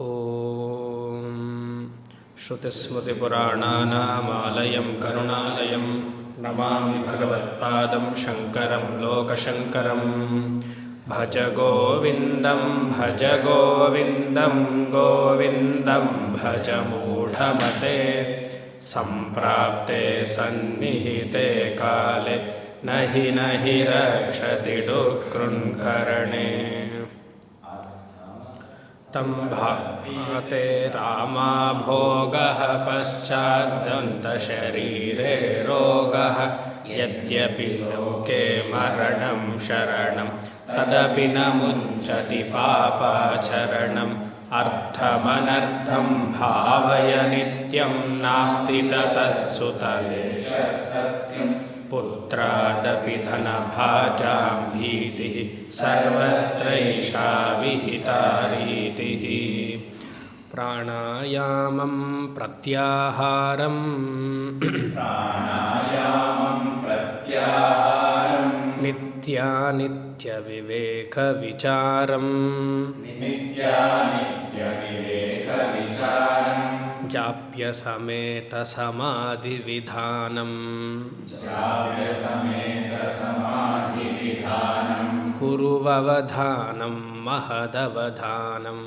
ॐ श्रुतिस्मृतिपुराणानामालयं करुणालयं नमामि भगवत्पादं शङ्करं लोकशङ्करं। भज गोविन्दं भज गोविन्दं गोविन्दं भज मूढमते। सम्प्राप्ते सन्निहिते काले न हि न हि रक्षति डुकृन्करणे तं भाते रामाभोगः पश्चाद्दन्तशरीरे रोगः। यद्यपि लोके मरणं शरणं, तदपि न मुञ्चति पापाचरणम् अर्थमनर्थं भावय नित्यं नास्ति ततः सुतलेशः सत्यं। पुत्रादपि धनभाजां भीतिः सर्वत्रैषा विहिता रीतिः प्राणायामं प्रत्याहारं प्राणायामं प्रत्याहारं नित्यानित्यविवेकविचारम् नित्यानित्यविवेकविचारं चाप्यसमेतसमाधिविधानम् समेतसमाधिविधानम् कुर्ववधानं महदवधानम्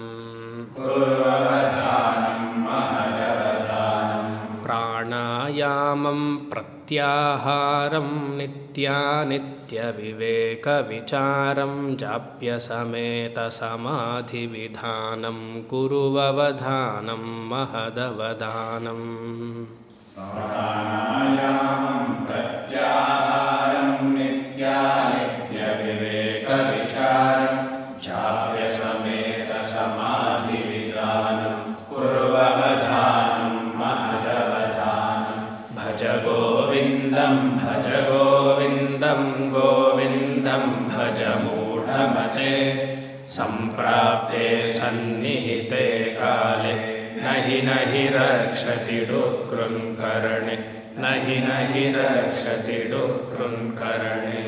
प्राणायामं प्रत्याहारं नित्यानित्यविवेकविचारं जाप्यसमेतसमाधिविधानं कुरुववधानं महदवधानम् प्राणायामं रक्षति डुकृन्करणे न हि न हि रक्षति डुकृन्करणे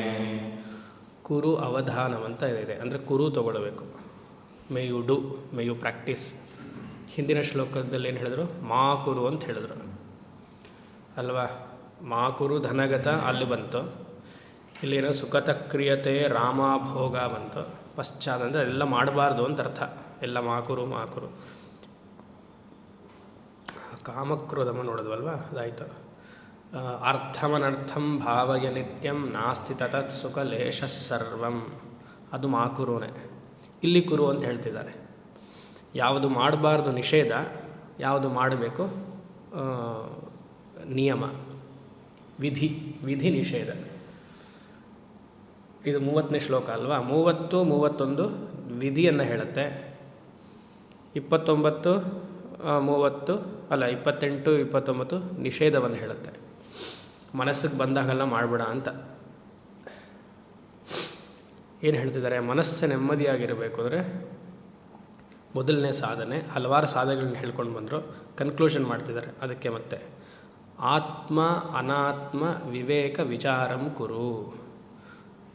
ಕುರು ಅವಧಾನಂ ಅಂತ ಇದೆ ಅಂದರೆ ಕುರು ತಗೊಳ್ಬೇಕು may you do may you practice ಹಿಂದಿನ ಶ್ಲೋಕದಲ್ಲಿ ಏನು ಹೇಳಿದ್ರು ಮಾ ಕುರು ಅಂತ ಹೇಳಿದ್ರು ಅಲ್ವಾ ಮಾ ಕುರು ಧನಗತ ಅಲ್ಲಿ ಬಂತು ಇಲ್ಲೇನೋ ಸುಖತ ಕ್ರಿಯತೆ ರಾಮಾಭೋಗ ಬಂತು ಪಶ್ಚಾತ್ ಅಂದರೆ ಎಲ್ಲ ಮಾಡಬಾರ್ದು ಅಂತ ಅರ್ಥ ಎಲ್ಲ ಮಾಕುರು ಮಾಕುರು ಕಾಮಕ್ರೋಧಮ ನೋಡಿದ್ವಲ್ವ? ಅದಾಯಿತು. ಅರ್ಥಮನರ್ಥಂ ಭಾವಯ ನಿತ್ಯಂ ನಾಸ್ತಿ ತತತ್ ಸುಖ ಸರ್ವಂ. ಅದು ಮಾಕುರುನೇ. ಇಲ್ಲಿ ಕುರು ಅಂತ ಹೇಳ್ತಿದ್ದಾರೆ. ಯಾವುದು ಮಾಡಬಾರ್ದು ನಿಷೇಧ, ಯಾವುದು ಮಾಡಬೇಕು ನಿಯಮ, ವಿಧಿ ವಿಧಿ ನಿಷೇಧ. ಇದು ಮೂವತ್ತನೇ ಶ್ಲೋಕ ಅಲ್ವಾ? ಮೂವತ್ತು, ಮೂವತ್ತೊಂದು ವಿಧಿಯನ್ನು ಹೇಳುತ್ತೆ. ಇಪ್ಪತ್ತೊಂಬತ್ತು ಮೂವತ್ತು, ಅಲ್ಲ, ಇಪ್ಪತ್ತೆಂಟು, ಇಪ್ಪತ್ತೊಂಬತ್ತು ನಿಷೇಧವನ್ನು ಹೇಳುತ್ತೆ. ಮನಸ್ಸಿಗೆ ಬಂದಾಗೆಲ್ಲ ಮಾಡಬೇಡ ಅಂತ. ಏನು ಹೇಳ್ತಿದ್ದಾರೆ? ಮನಸ್ಸು ನೆಮ್ಮದಿಯಾಗಿರಬೇಕು ಅಂದರೆ ಮೊದಲನೇ ಸಾಧನೆ, ಹಲವಾರು ಸಾಧನೆಗಳನ್ನ ಹೇಳ್ಕೊಂಡು ಬಂದರು ಕನ್ಕ್ಲೂಷನ್ ಮಾಡ್ತಿದ್ದಾರೆ. ಅದಕ್ಕೆ ಮತ್ತೆ, ಆತ್ಮ ಅನಾತ್ಮ ವಿವೇಕ ವಿಚಾರಂ ಕುರು.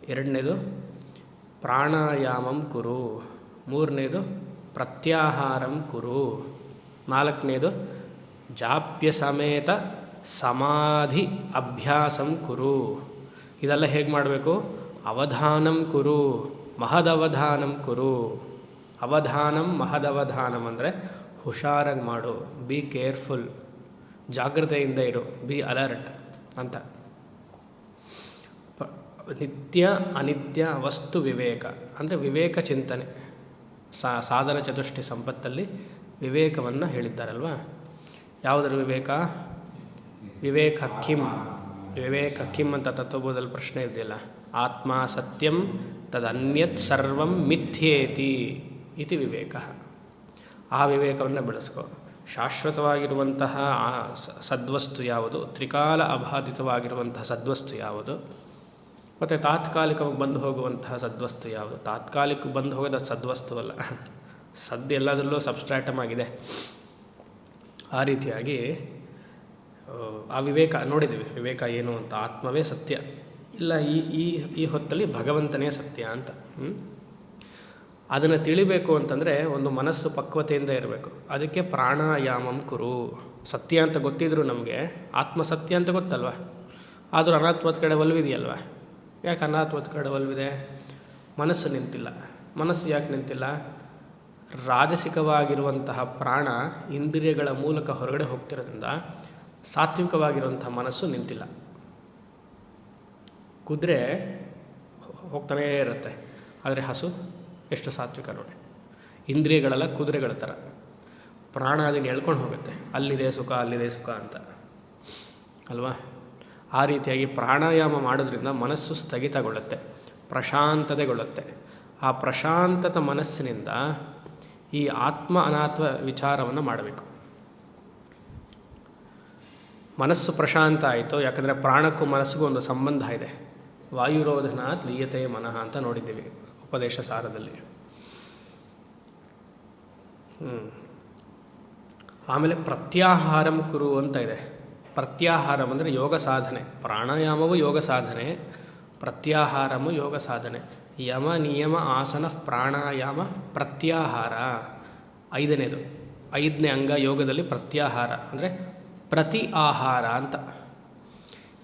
ಎರಡನೇದು, ಪ್ರಾಣಾಯಾಮಂ ಕುರು. ಮೂರನೇದು, ಪ್ರತ್ಯಾಹಾರಂ ಕುರು. ನಾಲ್ಕನೇದು, ಜಾಪ್ಯ ಸಮೇತ ಸಮಾಧಿ ಅಭ್ಯಾಸಂ ಕುರು. ಇದೆಲ್ಲ ಹೇಗೆ ಮಾಡಬೇಕು? ಅವಧಾನಂ ಕುರು, ಮಹದವಧಾನಂ ಕುರು. ಅವಧಾನಂ, ಮಹದವಧಾನಂ ಅಂದರೆ ಹುಷಾರಾಗಿ ಮಾಡು, ಬಿ ಕೇರ್ಫುಲ್, ಜಾಗ್ರತೆಯಿಂದ ಇರು, ಬಿ ಅಲರ್ಟ್ ಅಂತ. ನಿತ್ಯ ಅನಿತ್ಯ ವಸ್ತು ವಿವೇಕ ಅಂದರೆ ವಿವೇಕ ಚಿಂತನೆ. ಸಾಧನ ಚತುಷ್ಟಿ ಸಂಪತ್ತಲ್ಲಿ ವಿವೇಕವನ್ನು ಹೇಳಿದ್ದಾರಲ್ವಾ? ಯಾವುದರ ವಿವೇಕ? ವಿವೇಕ ಕಿಂ. ವಿವೇಕ ಕಿಂ ಅಂತ ತತ್ವಬೋಧದಲ್ಲಿ ಪ್ರಶ್ನೆ ಇದೆಯಲ್ಲ. ಆತ್ಮ ಸತ್ಯಂ ತದನ್ಯತ್ ಸರ್ವಂ ಮಿಥ್ಯೇತಿ ಇತಿ ವಿವೇಕ. ಆ ವಿವೇಕವನ್ನು ಬೆಳೆಸ್ಕೊ. ಶಾಶ್ವತವಾಗಿರುವಂತಹ ಸದ್ವಸ್ತು ಯಾವುದು? ತ್ರಿಕಾಲ ಅಬಾಧಿತವಾಗಿರುವಂತಹ ಸದ್ವಸ್ತು ಯಾವುದು? ಮತ್ತು ತಾತ್ಕಾಲಿಕವಾಗಿ ಬಂದು ಹೋಗುವಂತಹ ಸದ್ವಸ್ತು ಯಾವುದು? ತಾತ್ಕಾಲಿಕ ಬಂದು ಹೋಗೋದು ಸದ್ವಸ್ತು ಅಲ್ಲ ಸದ್ದು ಎಲ್ಲದರಲ್ಲೂ ಸಬ್ಸ್ಟ್ರಾಟಮ್ ಆಗಿದೆ. ಆ ರೀತಿಯಾಗಿ ಆ, ವಿವೇಕ ನೋಡಿದ್ದೀವಿ ವಿವೇಕ ಏನು ಅಂತ ಆತ್ಮವೇ ಸತ್ಯ. ಇಲ್ಲ ಈ ಈ ಈ ಹೊತ್ತಲ್ಲಿ ಭಗವಂತನೇ ಸತ್ಯ ಅಂತ? ಅದನ್ನು ತಿಳಿಬೇಕು ಅಂತಂದರೆ ಒಂದು ಮನಸ್ಸು ಪಕ್ವತೆಯಿಂದ ಇರಬೇಕು. ಅದಕ್ಕೆ ಪ್ರಾಣಾಯಾಮಂ ಕುರು. ಸತ್ಯ ಅಂತ ಗೊತ್ತಿದ್ರು ನಮಗೆ ಆತ್ಮ ಸತ್ಯ ಅಂತ ಗೊತ್ತಲ್ವ? ಆದರೂ ಅನಾತ್ಮದ ಕಡೆ ಒಲ್ವಿದೆಯಲ್ವ? ಯಾಕೆ ಅನಾತ್ಮದ ಕಡೆ ಒಲವಿದೆ? ಮನಸ್ಸು ನಿಂತಿಲ್ಲ. ಮನಸ್ಸು ಯಾಕೆ ನಿಂತಿಲ್ಲ? ರಾಜಸಿಕವಾಗಿರುವಂತಹ ಪ್ರಾಣ ಇಂದ್ರಿಯಗಳ ಮೂಲಕ ಹೊರಗಡೆ ಹೋಗ್ತಿರೋದ್ರಿಂದ ಸಾತ್ವಿಕವಾಗಿರುವಂಥ ಮನಸ್ಸು ನಿಂತಿಲ್ಲ. ಕುದುರೆ ಹೋಗ್ತಾನೇ ಇರುತ್ತೆ. ಆದರೆ ಹಸು ಎಷ್ಟು ಸಾತ್ವಿಕ ನೋಡಿ ಇಂದ್ರಿಯಗಳೆಲ್ಲ ಕುದುರೆಗಳ ಥರ ಪ್ರಾಣ ಅದನ್ನು ಎಳ್ಕೊಂಡು ಹೋಗುತ್ತೆ. ಅಲ್ಲಿದೆ ಸುಖ ಅಲ್ಲಿದೆ ಸುಖ ಅಂತ. ಅಲ್ವಾ? ಆ ರೀತಿಯಾಗಿ ಪ್ರಾಣಾಯಾಮ ಮಾಡೋದ್ರಿಂದ ಮನಸ್ಸು ಸ್ಥಗಿತಗೊಳ್ಳುತ್ತೆ. ಪ್ರಶಾಂತತೆಗೊಳ್ಳುತ್ತೆ. ಆ ಪ್ರಶಾಂತತ ಮನಸ್ಸಿನಿಂದ ಈ ಆತ್ಮ ಅನಾತ್ಮ ವಿಚಾರವನ್ನು ಮಾಡಬೇಕು. ಮನಸ್ಸು ಪ್ರಶಾಂತ ಆಯಿತು, ಯಾಕಂದರೆ ಪ್ರಾಣಕ್ಕೂ ಮನಸ್ಸಿಗೂ ಒಂದು ಸಂಬಂಧ ಇದೆ. ವಾಯುರೋಧನಾತ್ ಲೀಯತೆ ಮನಃ ಅಂತ ನೋಡಿದ್ದೀವಿ ಉಪದೇಶ ಸಾರದಲ್ಲಿ. ಆಮೇಲೆ ಪ್ರತ್ಯಾಹಾರಂ ಕುರು ಅಂತ ಇದೆ. ಪ್ರತ್ಯಾಹಾರಂ ಅಂದರೆ ಯೋಗ ಸಾಧನೆ. ಪ್ರಾಣಾಯಾಮವು ಯೋಗ ಸಾಧನೆ, ಪ್ರತ್ಯಾಹಾರಮು ಯೋಗ ಸಾಧನೆ. ಯಮ ನಿಯಮ ಆಸನ ಪ್ರಾಣಾಯಾಮ ಪ್ರತ್ಯಾಹಾರ. ಐದನೇದು. ಐದನೇ ಅಂಗ ಯೋಗದಲ್ಲಿ ಪ್ರತ್ಯಾಹಾರ ಅಂದರೆ ಪ್ರತಿ ಆಹಾರ ಅಂತ.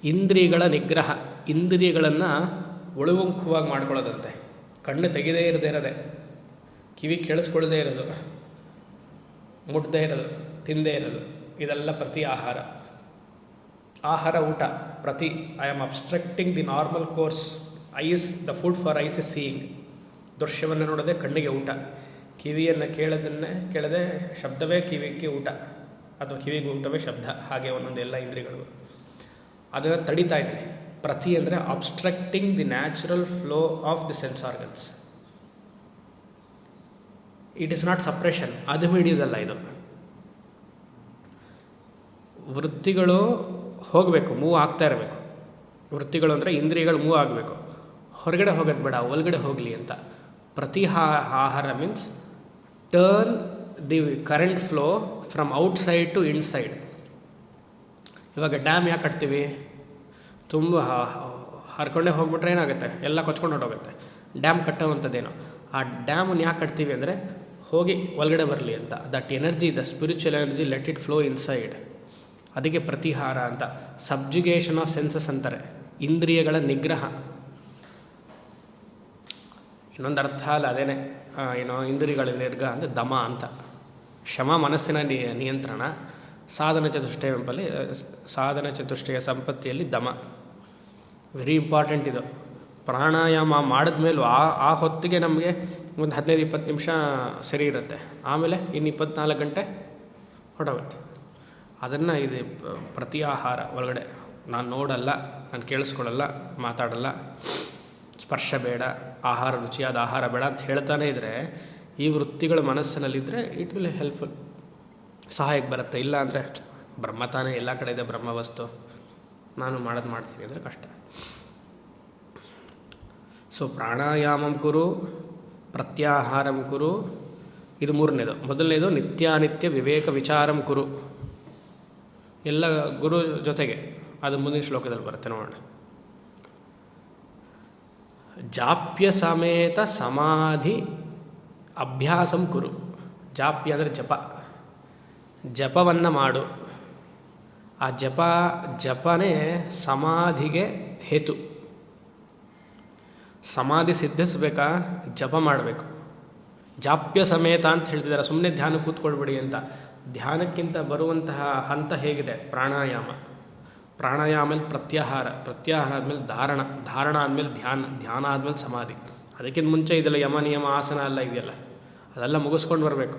ಇಂದ್ರಿಯಗಳ ನಿಗ್ರಹ. ಇಂದ್ರಿಯಗಳನ್ನು ಒಳಗುಂಕುವಾಗಿ ಮಾಡ್ಕೊಳ್ಳೋದಂತೆ. ಕಣ್ಣು ತೆಗೆದೇ ಇರದೇ ಇರೋದೆ. ಕಿವಿ ಕೇಳಿಸ್ಕೊಳ್ಳದೇ ಇರೋದು. ಮುಟ್ಟದೇ ಇರೋದು. ತಿಂದೇ ಇರೋದು. ಇದೆಲ್ಲ ಪ್ರತಿ ಆಹಾರ. ಆಹಾರ ಊಟ ಪ್ರತಿ I am obstructing the normal course eyes, the food for eyes is seeing. ದೃಶ್ಯವನ್ನು ನೋಡದೆ ಕಣ್ಣಿಗೆ ಊಟ. ಕಿವಿಯನ್ನು ಕೇಳದನ್ನೇ, ಕೇಳದೆ ಶಬ್ದವೇ ಕಿವಿಗೆ ಊಟ. ಅಥವಾ ಕಿವಿಗೆ ಊಟವೇ ಶಬ್ದ. ಹಾಗೆ ಒಂದೊಂದು ಎಲ್ಲ ಇಂದ್ರಿಯಗಳು ಅದನ್ನು ತಡಿತಾ ಇದ್ದೀನಿ. ಪ್ರತಿ ಅಂದರೆ obstructing the natural flow of the sense organs it is not suppression ಅದು ಹಿಡಿಯೋದಲ್ಲ ಇದು. ವೃತ್ತಿಗಳು ಹೋಗಬೇಕು, ಮೂವ್ ಆಗ್ತಾ ಇರಬೇಕು. ವೃತ್ತಿಗಳು ಅಂದರೆ ಇಂದ್ರಿಯಗಳು ಮೂವ್ ಆಗಬೇಕು. ಹೊರಗಡೆ ಹೋಗೋದು ಬೇಡ, ಒಳಗಡೆ ಹೋಗಲಿ ಅಂತ. ಪ್ರತಿ ಆಹಾರ means turn the current flow from outside to inside ಇವಾಗ ಡ್ಯಾಮ್ ಯಾಕೆ ಕಟ್ತೀವಿ? ತುಂಬ ಹರ್ಕೊಂಡೇ ಹೋಗ್ಬಿಟ್ರೆ ಏನಾಗುತ್ತೆ? ಎಲ್ಲ ಕೊಚ್ಕೊಂಡು ಹೊರಟೋಗುತ್ತೆ. ಡ್ಯಾಮ್ ಕಟ್ಟೋವಂಥದ್ದೇನೋ. ಆ ಡ್ಯಾಮನ್ನು ಯಾಕೆ ಕಟ್ತೀವಿ ಅಂದರೆ ಹೋಗಿ ಒಳಗಡೆ ಬರಲಿ ಅಂತ. That energy the spiritual energy let it flow inside ಅದಕ್ಕೆ ಪ್ರತಿಹಾರ ಅಂತ. ಸಬ್ಜುಗೇಷನ್ ಆಫ್ ಸೆನ್ಸಸ್ ಅಂತಾರೆ. ಇಂದ್ರಿಯಗಳ ನಿಗ್ರಹ. ಇನ್ನೊಂದು ಅರ್ಥ ಅಲ್ಲ, ಅದೇನೆ ಏನೋ ಇಂದ್ರಿಯಗಳ ನಿರ್ಗ ಅಂದರೆ ದಮ ಅಂತ. ಶಮ ಮನಸ್ಸಿನ ನಿಯಂತ್ರಣ, ಸಾಧನ ಚತುಷ್ಟಯ ಎಂಬಲ್ಲಿ ಸಾಧನ ಚತುಷ್ಟಯ ಸಂಪತ್ತಿಯಲ್ಲಿ ದಮ. ವೆರಿ ಇಂಪಾರ್ಟೆಂಟ್ ಇದು. ಪ್ರಾಣಾಯಾಮ ಮಾಡಿದ್ಮೇಲೂ ಆ ಆ ಹೊತ್ತಿಗೆ ನಮಗೆ ಒಂದು ಹದಿನೈದು, ಇಪ್ಪತ್ತು ನಿಮಿಷ ಸರಿ ಇರುತ್ತೆ. ಆಮೇಲೆ ಇನ್ನು ಇಪ್ಪತ್ನಾಲ್ಕು ಗಂಟೆ ಹೊರಟೋಗುತ್ತೆ. ಅದನ್ನು ಇದು, ಪ್ರತಿ ಆಹಾರ ಒಳಗಡೆ. ನಾನು ನೋಡಲ್ಲ, ನಾನು ಕೇಳಿಸ್ಕೊಳ್ಳಲ್ಲ, ಮಾತಾಡಲ್ಲ. ಸ್ಪರ್ಶ ಬೇಡ, ಆಹಾರ ರುಚಿಯಾದ ಆಹಾರ ಬೇಡ ಅಂತ ಹೇಳ್ತಾನೆ ಇದ್ದರೆ ಈ ವೃತ್ತಿಗಳು ಮನಸ್ಸಿನಲ್ಲಿದ್ದರೆ ಇಟ್ ವಿಲ್ ಹೆಲ್ಪ್ಫುಲ್ ಸಹಾಯಕ್ಕೆ ಬರುತ್ತೆ. ಇಲ್ಲ ಅಂದರೆ ಬ್ರಹ್ಮ ತಾನೇ ಎಲ್ಲ ಕಡೆ ಇದೆ, ಬ್ರಹ್ಮ ವಸ್ತು. ನಾನು ಮಾಡೋದು ಮಾಡ್ತೀನಿ ಅಂದರೆ ಕಷ್ಟ. ಸೊ ಪ್ರಾಣಾಯಾಮಂ ಕುರು, ಪ್ರತ್ಯಾಹಾರಂ ಕುರು, ಇದು ಮೂರನೇದು. ಮೊದಲನೇದು ನಿತ್ಯಾನಿತ್ಯ ವಿವೇಕ ವಿಚಾರಂ ಕುರು. ಎಲ್ಲ ಗುರು ಜೊತೆಗೆ, ಅದು ಮುಂದಿನ ಶ್ಲೋಕದಲ್ಲಿ ಬರುತ್ತೆ, ನೋಡೋಣ. ಜಾಪ್ಯ ಸಮೇತ ಸಮಾಧಿ ಅಭ್ಯಾಸಂ ಕುರು. ಜಾಪ್ಯ ಅಂದರೆ ಜಪ. ಜಪವನ್ನು ಮಾಡು. ಆ ಜಪ, ಜಪನೇ ಸಮಾಧಿಗೆ ಹೇತು. ಸಮಾಧಿ ಸಿದ್ಧಿಸ್ಬೇಕಾ? ಜಪ ಮಾಡಬೇಕು. ಜಾಪ್ಯ ಸಮೇತ ಅಂತ ಹೇಳ್ತಿದ್ದಾರೆ. ಸುಮ್ಮನೆ ಧ್ಯಾನ ಕೂತ್ಕೊಳ್ಬೇಡಿ ಅಂತ. ಧ್ಯಾನಕ್ಕಿಂತ ಬರುವಂತಹ ಹಂತ ಹೇಗಿದೆ? ಪ್ರಾಣಾಯಾಮ. ಪ್ರಾಣಾಯಾಮ ಆಮೇಲೆ ಪ್ರತ್ಯಾಹಾರ ಪ್ರತ್ಯಾಹಾರ ಆದಮೇಲೆ ಧಾರಣ ಧಾರಣ ಆದಮೇಲೆ ಧ್ಯಾನ ಧ್ಯಾನ ಆದಮೇಲೆ ಸಮಾಧಿ. ಅದಕ್ಕಿಂತ ಮುಂಚೆ ಇದೆಲ್ಲ ಯಮ, ನಿಯಮ, ಆಸನ ಎಲ್ಲ ಇದೆಯಲ್ಲ, ಅದೆಲ್ಲ ಮುಗಿಸ್ಕೊಂಡು ಬರಬೇಕು.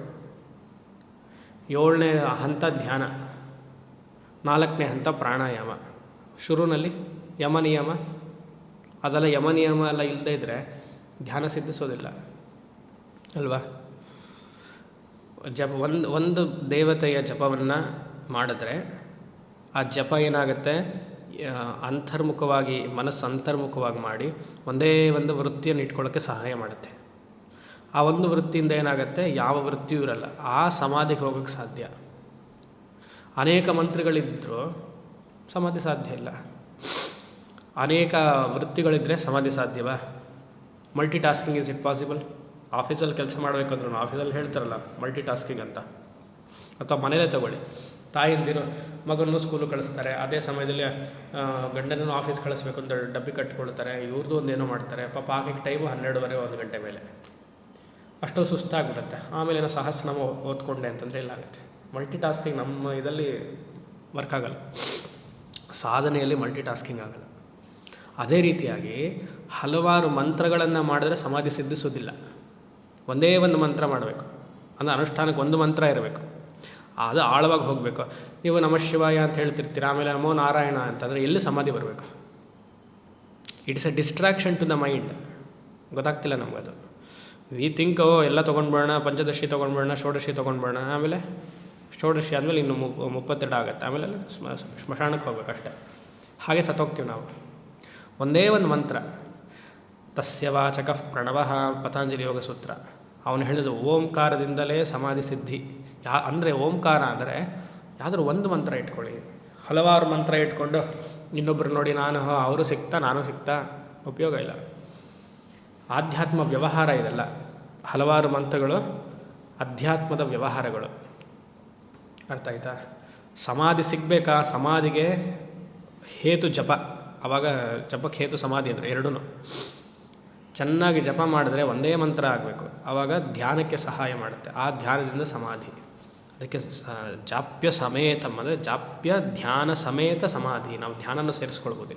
ಏಳನೇ ಹಂತ ಧ್ಯಾನ, ನಾಲ್ಕನೇ ಹಂತ ಪ್ರಾಣಾಯಾಮ. ಶುರುನಲ್ಲಿ ಯಮ, ನಿಯಮ, ಅದೆಲ್ಲ ಯಮ, ನಿಯಮ ಎಲ್ಲ ಇಲ್ಲದೇ ಇದ್ದರೆ ಧ್ಯಾನ ಸಿದ್ಧಿಸೋದಿಲ್ಲ, ಅಲ್ವಾ? ಜಪ, ಒಂದು ಒಂದು ದೇವತೆಯ ಜಪವನ್ನು ಮಾಡಿದ್ರೆ ಆ ಜಪ ಏನಾಗುತ್ತೆ? ಅಂತರ್ಮುಖವಾಗಿ, ಮನಸ್ಸು ಅಂತರ್ಮುಖವಾಗಿ ಮಾಡಿ ಒಂದೇ ಒಂದು ವೃತ್ತಿಯನ್ನು ಇಟ್ಕೊಳ್ಳೋಕ್ಕೆ ಸಹಾಯ ಮಾಡುತ್ತೆ. ಆ ಒಂದು ವೃತ್ತಿಯಿಂದ ಏನಾಗುತ್ತೆ? ಯಾವ ವೃತ್ತಿಯೂ ಇರಲ್ಲ. ಆ ಸಮಾಧಿಗೆ ಹೋಗೋಕ್ಕೆ ಸಾಧ್ಯ. ಅನೇಕ ಮಂತ್ರಿಗಳಿದ್ದರೂ ಸಮಾಧಿ ಸಾಧ್ಯ ಇಲ್ಲ. ಅನೇಕ ವೃತ್ತಿಗಳಿದ್ದರೆ ಸಮಾಧಿ ಸಾಧ್ಯವಾ? Multitasking is it possible? ಆಫೀಸಲ್ಲಿ ಕೆಲಸ ಮಾಡಬೇಕಂದ್ರೂ ಆಫೀಸಲ್ಲಿ ಹೇಳ್ತಾರಲ್ಲ ಮಲ್ಟಿ ಟಾಸ್ಕಿಂಗ್ ಅಂತ. ಅಥವಾ ಮನೇಲೇ ತಗೊಳ್ಳಿ. ತಾಯಿಂದಿರು ಮಗನ ಸ್ಕೂಲು ಕಳಿಸ್ತಾರೆ. ಅದೇ ಸಮಯದಲ್ಲಿ ಗಂಡನನ್ನು ಗಂಡನೂ ಆಫೀಸ್ ಕಳಿಸ್ಬೇಕು ಅಂತ ಡಬ್ಬಿ ಕಟ್ಕೊಳ್ತಾರೆ. ಇವ್ರದ್ದು ಒಂದೇನೋ ಮಾಡ್ತಾರೆ. ಪಾಪ ಹಾಕಿ ಟೈಮು ಹನ್ನೆರಡುವರೆ, ಒಂದು ಗಂಟೆ ಮೇಲೆ. ಅಷ್ಟು ಸುಸ್ತಾಗ್ಬಿಡುತ್ತೆ. ಆಮೇಲೆ ಏನೋ ಸಹಸ್ರನಾಮ ಓದ್ಕೊಂಡೆ ಅಂತಂದರೆ ಇಲ್ಲ ಆಗುತ್ತೆ. ಮಲ್ಟಿ ಟಾಸ್ಕಿಂಗ್ ನಮ್ಮ ಇದರಲ್ಲಿ ವರ್ಕ್ ಆಗಲ್ಲ. ಸಾಧನೆಯಲ್ಲಿ ಮಲ್ಟಿ ಟಾಸ್ಕಿಂಗ್ ಆಗಲ್ಲ. ಅದೇ ರೀತಿಯಾಗಿ ಹಲವಾರು ಮಂತ್ರಗಳನ್ನು ಮಾಡಿದ್ರೆ ಸಮಾಧಿ ಸಿದ್ಧಿಸೋದಿಲ್ಲ ಒಂದೇ ಒಂದು ಮಂತ್ರ ಮಾಡಬೇಕು. ಅಂದರೆ ಅನುಷ್ಠಾನಕ್ಕೆ ಒಂದು ಮಂತ್ರ ಇರಬೇಕು. ಅದು ಆಳವಾಗಿ ಹೋಗಬೇಕು. ನೀವು ನಮಃ ಶಿವಾಯ ಅಂತ ಹೇಳ್ತಿರ್ತೀರ, ಆಮೇಲೆ ನಮೋ ನಾರಾಯಣ ಅಂತಂದರೆ ಎಲ್ಲಿ ಸಮಾಧಿ ಬರಬೇಕು? It's a distraction to the mind ಗೊತ್ತಾಗ್ತಿಲ್ಲ ನಮಗದು ವಿ ಥಿಂಕ್ ಎಲ್ಲ ತೊಗೊಂಡ್ಬೇಡ ಪಂಚದಶಿ ತೊಗೊಂಡ್ಬೇಡ ಷೋಡಶಿ ತೊಗೊಂಡ್ಬೇಡ ಆಮೇಲೆ ಷೋಡಶಿ ಆದಮೇಲೆ ಇನ್ನು ಮುಪ್ ಮುಪ್ಪತ್ತೆರಡು ಆಗುತ್ತೆ. ಆಮೇಲೆ ಸ್ಮ, ಸ್ಮಶಾನಕ್ಕೆ ಹೋಗ್ಬೇಕಷ್ಟೆ ಹಾಗೆ ಸತ್ತೋಗ್ತೀವಿ ನಾವು. ಒಂದೇ ಒಂದು ಮಂತ್ರ. ತಸ್ಯ ವಾಚಕ ಪ್ರಣವ ಪತಾಂಜಲಿ ಯೋಗ ಸೂತ್ರ ಅವನು ಹೇಳಿದ ಓಂಕಾರದಿಂದಲೇ ಸಮಾಧಿ ಸಿದ್ಧಿ. ಯಾ, ಅಂದರೆ ಓಂಕಾರ ಅಂದರೆ ಯಾವುದಾದ್ರೂ ಒಂದು ಮಂತ್ರ ಇಟ್ಕೊಳ್ಳಿ. ಹಲವಾರು ಮಂತ್ರ ಇಟ್ಕೊಂಡು ಇನ್ನೊಬ್ಬರು ನೋಡಿ ನಾನು ಅವರು ಸಿಗ್ತಾ ನಾನು ಸಿಗ್ತಾ ಉಪಯೋಗ ಇಲ್ಲ. ಆಧ್ಯಾತ್ಮ ವ್ಯವಹಾರ ಇದೆಲ್ಲ. ಹಲವಾರು ಮಂತ್ರಗಳು ಅಧ್ಯಾತ್ಮದ ವ್ಯವಹಾರಗಳು. ಅರ್ಥ ಆಯ್ತಾ? ಸಮಾಧಿ ಸಿಗಬೇಕಾ? ಸಮಾಧಿಗೆ ಹೇತು ಜಪ. ಆವಾಗ ಜಪಕ್ಕೆ ಹೇತು ಸಮಾಧಿ ಅಂದರೆ ಎರಡೂ ಚೆನ್ನಾಗಿ ಜಪ ಮಾಡಿದ್ರೆ ಒಂದೇ ಮಂತ್ರ ಆಗಬೇಕು. ಆವಾಗ ಧ್ಯಾನಕ್ಕೆ ಸಹಾಯ ಮಾಡುತ್ತೆ. ಆ ಧ್ಯಾನದಿಂದ ಸಮಾಧಿ. ಅದಕ್ಕೆ ಜಾಪ್ಯ ಸಮೇತ ಅಂದರೆ ಜಾಪ್ಯ ಧ್ಯಾನ ಸಮೇತ ಸಮಾಧಿ. ನಾವು ಧ್ಯಾನನ ಸೇರಿಸ್ಕೊಳ್ಬೋದು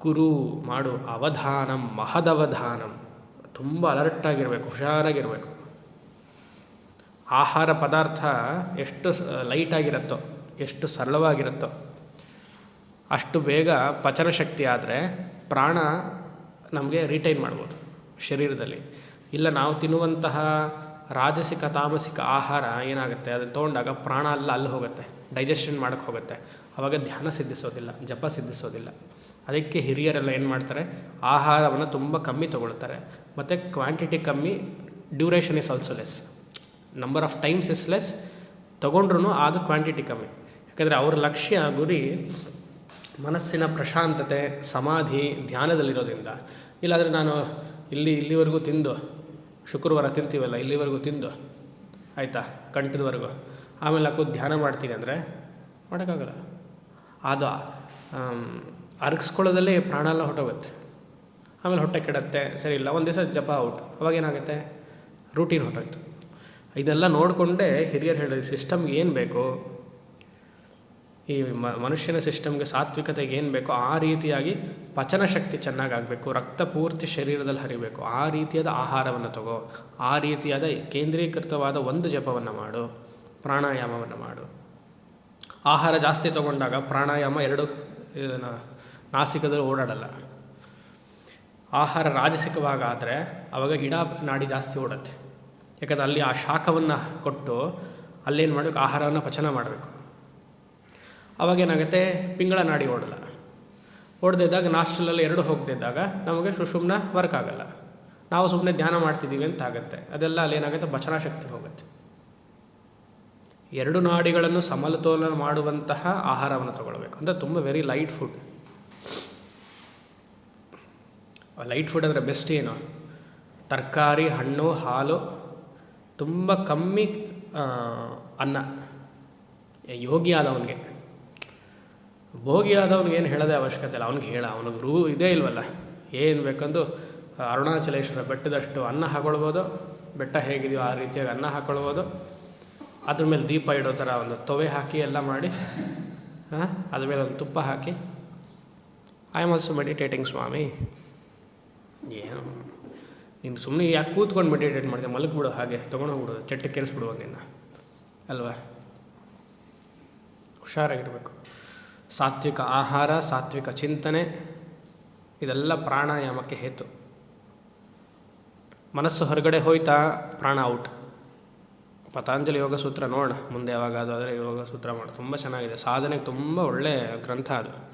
ಕುರು ಮಾಡು ಅವಧಾನಂ, ಮಹದವಧಾನಂ. ತುಂಬ ಅಲರ್ಟಾಗಿರಬೇಕು ಹುಷಾರಾಗಿರಬೇಕು. ಆಹಾರ ಪದಾರ್ಥ ಎಷ್ಟು ಲೈಟಾಗಿರುತ್ತೋ ಎಷ್ಟು ಸರಳವಾಗಿರುತ್ತೋ ಅಷ್ಟು ಬೇಗ ಪಚನ ಶಕ್ತಿ ಆದರೆ ಪ್ರಾಣ ನಮಗೆ ರಿಟೈನ್ ಮಾಡ್ಬೋದು ಶರೀರದಲ್ಲಿ. ಇಲ್ಲ ನಾವು ತಿನ್ನುವಂತಹ ರಾಜಸಿಕ, ತಾಮಸಿಕ ಆಹಾರ ಏನಾಗುತ್ತೆ? ಅದನ್ನು ತೊಗೊಂಡಾಗ ಪ್ರಾಣ ಅಲ್ಲ ಅಲ್ಲಿ ಹೋಗುತ್ತೆ. ಡೈಜೆಷನ್ ಮಾಡೋಕ್ಕೆ ಹೋಗುತ್ತೆ. ಆವಾಗ ಧ್ಯಾನ ಸಿದ್ಧಿಸೋದಿಲ್ಲ, ಜಪ ಸಿದ್ಧಿಸೋದಿಲ್ಲ. ಅದಕ್ಕೆ ಹಿರಿಯರೆಲ್ಲ ಏನು ಮಾಡ್ತಾರೆ? ಆಹಾರವನ್ನು ತುಂಬ ಕಮ್ಮಿ ತೊಗೊಳ್ತಾರೆ. ಮತ್ತು ಕ್ವಾಂಟಿಟಿ ಕಮ್ಮಿ duration is also less number of times is less ತೊಗೊಂಡ್ರು ಅದು ಕ್ವಾಂಟಿಟಿ ಕಮ್ಮಿ. ಯಾಕಂದರೆ ಅವ್ರ ಲಕ್ಷ್ಯ ಗುರಿ ಮನಸ್ಸಿನ ಪ್ರಶಾಂತತೆ, ಸಮಾಧಿ, ಧ್ಯಾನದಲ್ಲಿರೋದ್ರಿಂದ. ಇಲ್ಲಾಂದರೆ ನಾನು ಇಲ್ಲಿ, ಇಲ್ಲಿವರೆಗೂ ತಿಂದು, ಶುಕ್ರವಾರ ತಿಂತೀವಲ್ಲ, ಇಲ್ಲಿವರೆಗೂ ತಿಂದು, ಆಯಿತಾ, ಕಂಠದವರೆಗೂ. ಆಮೇಲೆ ಹಾಕೋ ಧ್ಯಾನ ಮಾಡ್ತೀನಿ ಅಂದರೆ ಮಾಡೋಕ್ಕಾಗಲ್ಲ. ಅದು ಅರಗಿಸ್ಕೊಳ್ಳೋದಲ್ಲಿ ಪ್ರಾಣ ಎಲ್ಲ ಹೊಟ್ಟೋಗುತ್ತೆ ಆಮೇಲೆ ಹೊಟ್ಟೆ ಕೆಡತ್ತೆ, ಸರಿ ಇಲ್ಲ, ಒಂದು ದಿವಸ ಜಪ ಔಟ್. ಅವಾಗ ಏನಾಗುತ್ತೆ? ರೂಟೀನ್ ಹೊಟ್ಟೋಯ್ತು ಇದೆಲ್ಲ ನೋಡಿಕೊಂಡೇ ಹಿರಿಯರು ಹೇಳಿದ ಸಿಸ್ಟಮ್ಗೆ ಏನು ಬೇಕು? ಈ ಮನುಷ್ಯನ ಸಿಸ್ಟಮ್ಗೆ ಸಾತ್ವಿಕತೆಗೆ ಏನು ಬೇಕೋ ಆ ರೀತಿಯಾಗಿ ಪಚನ ಶಕ್ತಿ ಚೆನ್ನಾಗಾಗಬೇಕು, ರಕ್ತ ಪೂರ್ತಿ ಶರೀರದಲ್ಲಿ ಹರಿಬೇಕು, ಆ ರೀತಿಯಾದ ಆಹಾರವನ್ನು ತಗೋ, ಆ ರೀತಿಯಾದ ಕೇಂದ್ರೀಕೃತವಾದ ಒಂದು ಜಪವನ್ನು ಮಾಡು, ಪ್ರಾಣಾಯಾಮವನ್ನು ಮಾಡು. ಆಹಾರ ಜಾಸ್ತಿ ತಗೊಂಡಾಗ ಪ್ರಾಣಾಯಾಮ ಎರಡು ನಾಸಿಕದಲ್ಲಿ ಓಡಾಡಲ್ಲ. ಆಹಾರ ರಾಜಸಿಕವಾಗಾದರೆ ಆವಾಗ ಹಿಡ ನಾಡಿ ಜಾಸ್ತಿ ಓಡುತ್ತೆ. ಯಾಕಂದರೆ ಅಲ್ಲಿ ಆ ಶಾಖವನ್ನು ಕೊಟ್ಟು ಅಲ್ಲೇನು ಮಾಡಬೇಕು, ಆಹಾರವನ್ನು ಪಚನ ಮಾಡಬೇಕು. ಅವಾಗ ಏನಾಗುತ್ತೆ? ಪಿಂಗಳ ನಾಡಿ ಓಡಲ್ಲ. ಓಡದಿದ್ದಾಗ ನಾಸ್ಟ್ರಲಲ್ಲಿ ಎರಡು ಹೋಗದಿದ್ದಾಗ ನಮಗೆ ಸುಷುಮ್ನ ವರ್ಕ್ ಆಗಲ್ಲ. ನಾವು ಸುಮ್ಮನೆ ಧ್ಯಾನ ಮಾಡ್ತಿದ್ದೀವಿ ಅಂತ ಆಗುತ್ತೆ ಅದೆಲ್ಲ ಅಲ್ಲಿ ಏನಾಗುತ್ತೆ? ಬಚನ ಶಕ್ತಿ ಹೋಗುತ್ತೆ. ಎರಡು ನಾಡಿಗಳನ್ನು ಸಮತೋಲನ ಮಾಡುವಂತಹ ಆಹಾರವನ್ನು ತಗೊಳ್ಬೇಕು. ಅಂದರೆ ತುಂಬ very light food light food ಅಂದರೆ ಬೆಸ್ಟ್ ಏನು? ತರಕಾರಿ, ಹಣ್ಣು, ಹಾಲು, ತುಂಬ ಕಮ್ಮಿ ಅನ್ನ. ಯೋಗಿ ಆದವನಿಗೆ ಭೋಗಿ ಆದವನಿಗೆ ಏನು ಹೇಳೋದೇ ಅವಶ್ಯಕತೆ ಇಲ್ಲ. ಅವ್ನಿಗೆ ಹೇಳ, ಅವನಿಗೆ ರೂ ಇದೇ ಇಲ್ವಲ್ಲ. ಏನು ಬೇಕಂದು ಅರುಣಾಚಲೇಶ್ವರ ಬೆಟ್ಟದಷ್ಟು ಅನ್ನ ಹಾಕೊಳ್ಬೋದು. ಬೆಟ್ಟ ಹೇಗಿದೆಯೋ ಆ ರೀತಿಯಾಗಿ ಅನ್ನ ಹಾಕೊಳ್ಬೋದು. ಅದ್ರ ಮೇಲೆ ದೀಪ ಇಡೋ ಥರ ಒಂದು ತೊವೆ ಹಾಕಿ ಎಲ್ಲ ಮಾಡಿ ಹಾಂ ಅದ್ರ ಮೇಲೆ ಒಂದು ತುಪ್ಪ ಹಾಕಿ. I am also meditating swami. ಏನು? ನೀನು ಸುಮ್ಮನೆ ಯಾಕೆ ಕೂತ್ಕೊಂಡು ಮೆಡಿಟೇಟ್ ಮಾಡಿದೆ ಮಲಗಿಬಿಡು ಹಾಗೆ ತೊಗೊಂಡು ಹೋಗ್ಬಿಡೋದು ಚಟ್ಟಕ್ಕೆ ಕೆರೆಸ್ಬಿಡುವ ನಿನ್ನ ಅಲ್ವಾ? ಹುಷಾರಾಗಿರಬೇಕು. ಸಾತ್ವಿಕ ಆಹಾರ, ಸಾತ್ವಿಕ ಚಿಂತನೆ, ಇದೆಲ್ಲ ಪ್ರಾಣಾಯಾಮಕ್ಕೆ ಹೇತು. ಮನಸ್ಸು ಹೊರಗಡೆ ಹೋಯ್ತಾ ಪ್ರಾಣ ಔಟ್. ಪತಾಂಜಲಿ ಯೋಗ ಸೂತ್ರ ನೋಡ, ಮುಂದೆ ಯಾವಾಗ ಅದು ಆದರೆ ಯೋಗ ಸೂತ್ರ ಮಾಡು. ತುಂಬ ಚೆನ್ನಾಗಿದೆ. ಸಾಧನೆಗೆ ತುಂಬ ಒಳ್ಳೆಯ ಗ್ರಂಥ ಅದು.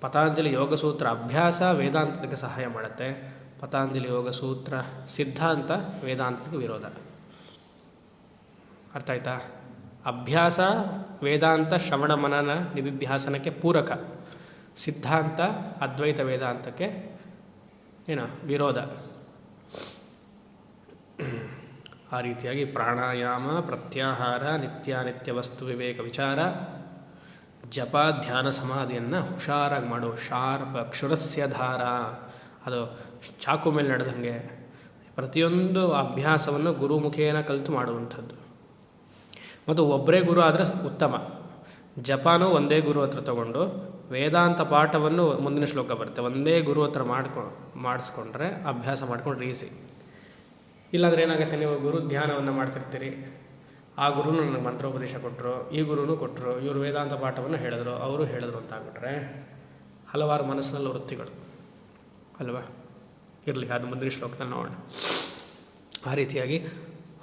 ಪತಾಂಜಲಿ ಯೋಗ ಸೂತ್ರ ಅಭ್ಯಾಸ ವೇದಾಂತಕ್ಕೆ ಸಹಾಯ ಮಾಡುತ್ತೆ. ಪತಾಂಜಲಿ ಯೋಗ ಸೂತ್ರ ಸಿದ್ಧಾಂತ ವೇದಾಂತಕ್ಕೆ ವಿರೋಧ. ಅರ್ಥ ಆಯ್ತಾ? ಅಭ್ಯಾಸ, ವೇದಾಂತ, ಶ್ರವಣ ಮನನ ನಿಧಿಧ್ಯಾಸನಕ್ಕೆ ಪೂರಕ. ಸಿದ್ಧಾಂತ, ಅದ್ವೈತ ವೇದಾಂತಕ್ಕೆ ಏನ ವಿರೋಧ. ಆ ರೀತಿಯಾಗಿ ಪ್ರಾಣಾಯಾಮ, ಪ್ರತ್ಯಾಹಾರ, ನಿತ್ಯಾನಿತ್ಯ ವಸ್ತು ವಿವೇಕ ವಿಚಾರ, ಜಪ, ಧ್ಯಾನ ಸಮಾಧಿಯನ್ನು ಹುಷಾರಾಗಿ ಮಾಡು ಶಾರ್ಪ್ ಕ್ಷುರಸ್ಯ ಧಾರ. ಅದು ಚಾಕು ಮೇಲೆ ನಡೆದಂಗೆ ಪ್ರತಿಯೊಂದು ಅಭ್ಯಾಸವನ್ನು ಗುರುಮುಖೇನ ಕಲಿತು ಮಾಡುವಂಥದ್ದು. ಮತ್ತು ಒಬ್ಬರೇ ಗುರು ಆದರೆ ಉತ್ತಮ. ಜಪಾನು ಒಂದೇ ಗುರು ಹತ್ರ ತಗೊಂಡು ವೇದಾಂತ ಪಾಠವನ್ನು ಮುಂದಿನ ಶ್ಲೋಕ ಬರುತ್ತೆ. ಒಂದೇ ಗುರು ಹತ್ರ ಮಾಡ್ಕೊ, ಮಾಡಿಸ್ಕೊಂಡ್ರೆ ಅಭ್ಯಾಸ ಮಾಡ್ಕೊಂಡ್ರೆ ರೀಸಿ ಇಲ್ಲಾಂದ್ರೆ ಏನಾಗುತ್ತೆ? ನೀವು ಗುರು ಧ್ಯಾನವನ್ನು ಮಾಡ್ತಿರ್ತೀರಿ. ಆ ಗುರುನು ನನಗೆ ಮಂತ್ರೋಪದೇಶ ಕೊಟ್ಟರು ಈ ಗುರುನು ಕೊಟ್ಟರು ಇವರು ವೇದಾಂತ ಪಾಠವನ್ನು ಹೇಳಿದ್ರು, ಅವರು ಹೇಳಿದ್ರು ಅಂತ ಆಗ್ಬಿಟ್ರೆ ಹಲವಾರು ಮನಸ್ಸಿನಲ್ಲಿ ವೃತ್ತಿಗಳು. ಅಲ್ವಾ? ಇರಲಿ, ಅದು ಮುಂದಿನ ಶ್ಲೋಕದಲ್ಲಿ ನೋಡೋಣ. ಆ ರೀತಿಯಾಗಿ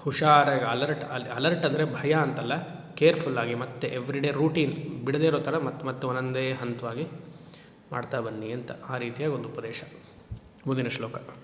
ಹುಷಾರಾಗಿ ಅಲರ್ಟ್ ಅಲರ್ಟ್ ಅಂದರೆ ಭಯ ಅಂತಲ್ಲ ಕೇರ್ಫುಲ್ಲಾಗಿ ಮತ್ತೆ ಎವ್ರಿಡೇ ರೂಟೀನ್ ಬಿಡದೇ ಇರೋ ಥರ ಮತ್ತೆ ಮತ್ತೆ ಒಂದೊಂದೇ ಹಂತವಾಗಿ ಮಾಡ್ತಾ ಬನ್ನಿ ಅಂತ ಆ ರೀತಿಯಾಗಿ ಒಂದು ಉಪದೇಶ. ಮುಂದಿನ ಶ್ಲೋಕ.